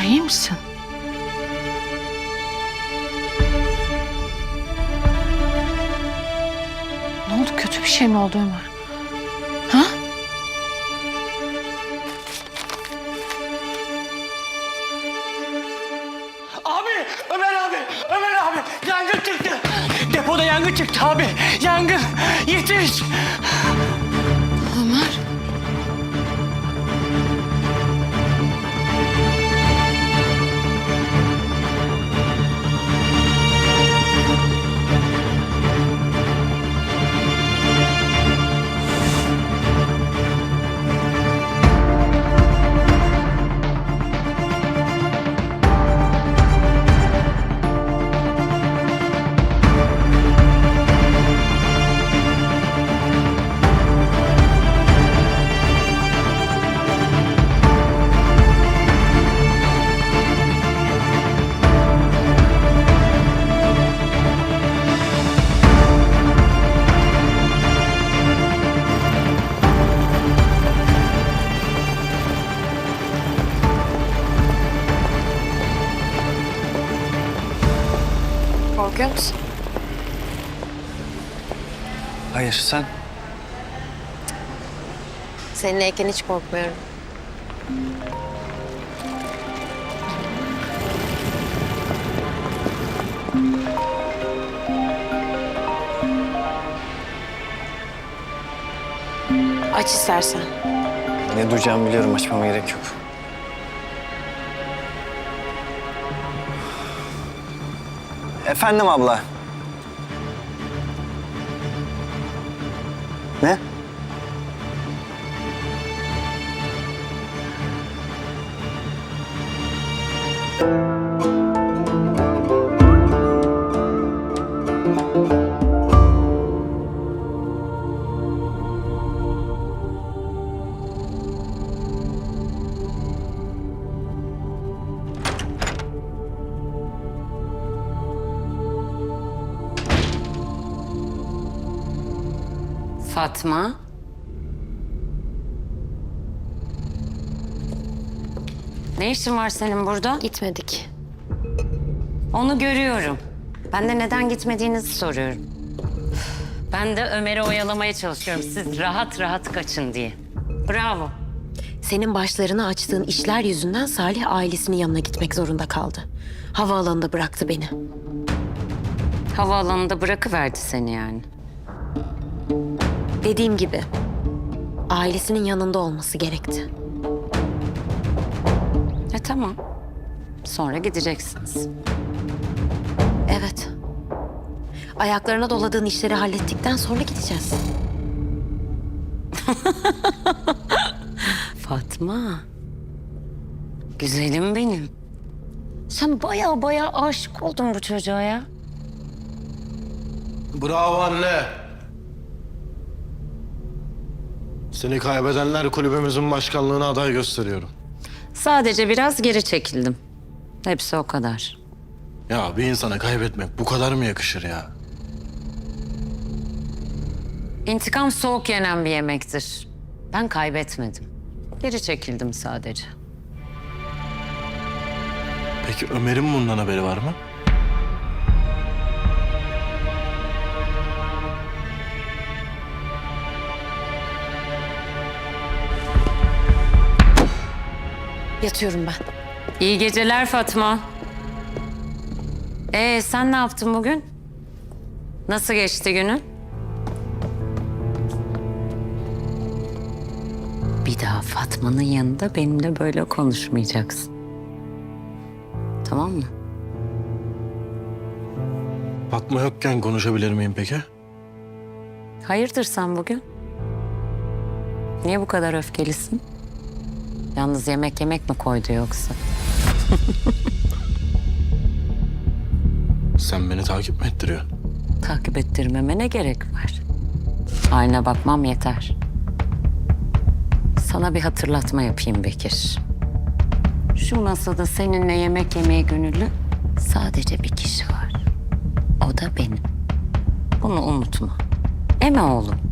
Ömer iyi misin? Ne oldu? Kötü bir şey mi oldu Ömer? Ha? Abi, Ömer abi, Ömer abi. Yangın çıktı. Depoda yangın çıktı abi. Yangın. Yetiş. Korkuyor musun? Hayır sen. Seninleyken hiç korkmuyorum. Aç istersen. Ne duyacağımı biliyorum açmama gerek yok. Efendim abla. Ne? Fatma. Ne işin var senin burada? Gitmedik. Onu görüyorum. Ben de neden gitmediğinizi soruyorum. Ben de Ömer'i oyalamaya çalışıyorum. Siz rahat rahat kaçın diye. Bravo. Senin başlarına açtığın işler yüzünden Salih ailesinin yanına gitmek zorunda kaldı. Havaalanında bıraktı beni. Havaalanında bırakıverdi seni yani. Dediğim gibi ailesinin yanında olması gerekti. E tamam. Sonra gideceksiniz. Evet. Ayaklarına doladığın işleri hallettikten sonra gideceğiz. Fatma. Güzelim benim. Sen baya baya aşık oldun bu çocuğa ya. Bravo anne. Seni kaybedenler kulübümüzün başkanlığına aday gösteriyorum. Sadece biraz geri çekildim. Hepsi o kadar. Ya bir insana kaybetmek bu kadar mı yakışır ya? İntikam soğuk yenen bir yemektir. Ben kaybetmedim. Geri çekildim sadece. Peki Ömer'in bundan haberi var mı? Yatıyorum ben. İyi geceler Fatma. Ee sen ne yaptın bugün? Nasıl geçti günün? Bir daha Fatma'nın yanında benimle böyle konuşmayacaksın. Tamam mı? Fatma yokken konuşabilir miyim peki? Hayırdır sen bugün? Niye bu kadar öfkelisin? Yalnız yemek yemek mi koydu yoksa? Sen beni takip mi ettiriyorsun? Takip ettirmeme ne gerek var? Ayna bakmam yeter. Sana bir hatırlatma yapayım Bekir. Şu masada seninle yemek yemeye gönüllü sadece bir kişi var. O da benim. Bunu unutma. Eme oğlum.